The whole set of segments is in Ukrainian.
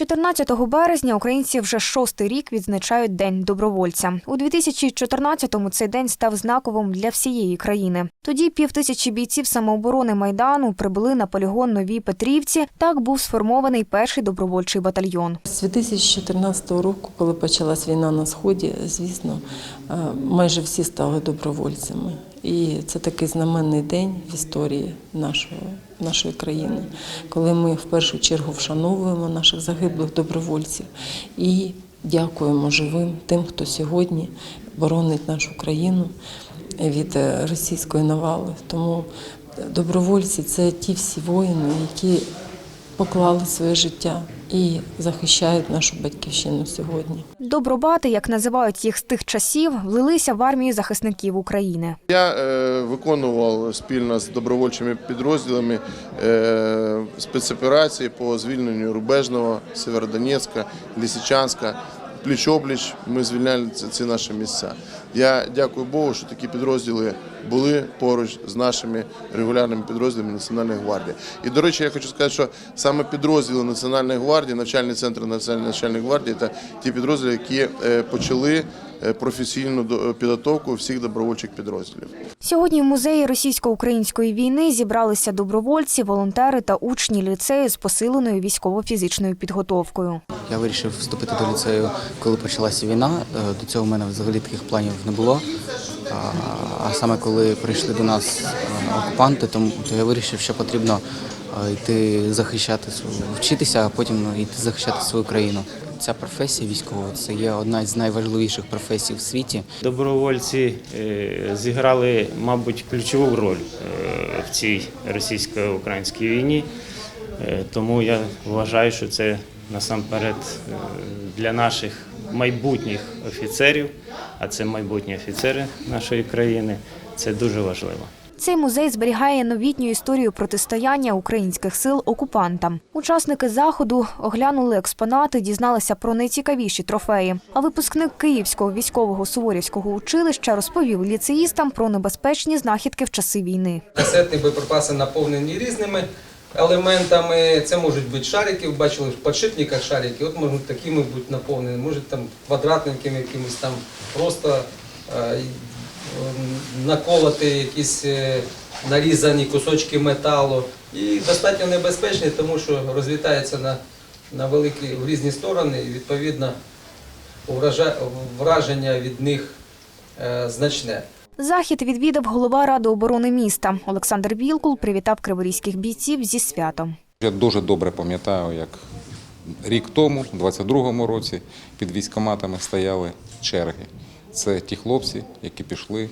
14 березня українці вже шостий рік відзначають День добровольця. У 2014-му цей день став знаковим для всієї країни. Тоді півтисячі бійців самооборони майдану прибули на полігон Новій Петрівці. Так був сформований перший добровольчий батальйон. З 2014 року, коли почалась війна на сході, звісно, е, майже всі стали добровольцями. І це такий знаменний день в історії нашого, нашої країни, коли ми в першу чергу вшановуємо наших загиблих добровольців і дякуємо живим тим, хто сьогодні боронить нашу країну від е, російської навали. Тому добровольці це ті всі воїни, які поклали своє життя і захищають нашу батьківщину сьогодні. Добробати, як називають їх з тих часів, влилися в армію захисників України. Я е, виконував спільно з добровольчими підрозділами е, спецоперації по звільненню Рубежного, Северодонецька, Лисичанська. Пліч-обліч ми звільняли ці, ці наші місця. Я дякую Богу, що такі підрозділи були поруч з нашими регулярними підрозділами Національної гвардії. І до речі, я хочу сказати, що саме підрозділи Національної гвардії, навчальний центр Національної навчальної гвардії та ті підрозділи, які е, почали е, професійну до- підготовку всіх добровольчих підрозділів. Сьогодні в музеї російсько-української війни зібралися добровольці, волонтери та учні ліцею з посиленою військово-фізичною підготовкою. Я вирішив вступити до ліцею, коли почалася війна. Е, До цього в мене взагалі таких планів не було. А- саме коли прийшли до нас е, окупанти, то, я вирішив, що потрібно е, йти захищати вчитися, а потім йти захищати свою країну. Ця професія військова це є одна з найважливіших професій в світі. Добровольці е, зіграли, мабуть, ключову роль в цій російсько-українській війні. Тому я вважаю, що це насамперед для наших майбутніх офіцерів, а це майбутні офіцери нашої країни. Це дуже важливо. Цей музей зберігає новітню історію протистояння українських сил окупантам. Учасники заходу оглянули експонати, дізналися про найцікавіші трофеї. А випускник Київського військового суворівського училища розповів ліцеїстам про небезпечні знахідки в часи війни. Касетні боєприпаси наповнені різними елементами. Це можуть бути шарики, ви бачили в підшипниках шарики, от можуть такими бути наповнені, може там квадратненькими якимись там просто е, наколоти якісь е, нарізані кусочки металу. І достатньо небезпечні, тому що розлітається на, на великі в різні сторони, і відповідно враження від них е, значне. Захід відвідав голова ради оборони міста. Олександр Вілкул привітав криворізьких бійців зі святом. Я дуже добре пам'ятаю, як рік тому, у 22-му році, під військоматами стояли черги. Це ті хлопці, які пішли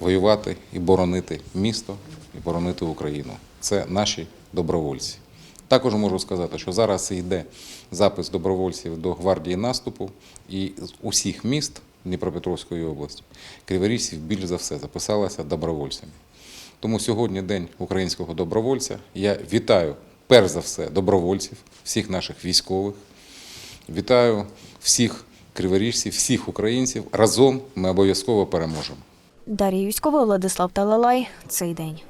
воювати і боронити місто, і боронити Україну. Це наші добровольці. Також можу сказати, що зараз йде запис добровольців до гвардії наступу, і з усіх міст Дніпропетровської області криворіжців більш за все записалися добровольцями. Тому сьогодні День українського добровольця. Я вітаю перш за все добровольців, всіх наших військових. Вітаю всіх криворіжців, всіх українців. Разом ми обов'язково переможемо. Дар'я Юськова, Владислав Талалай. Цей день.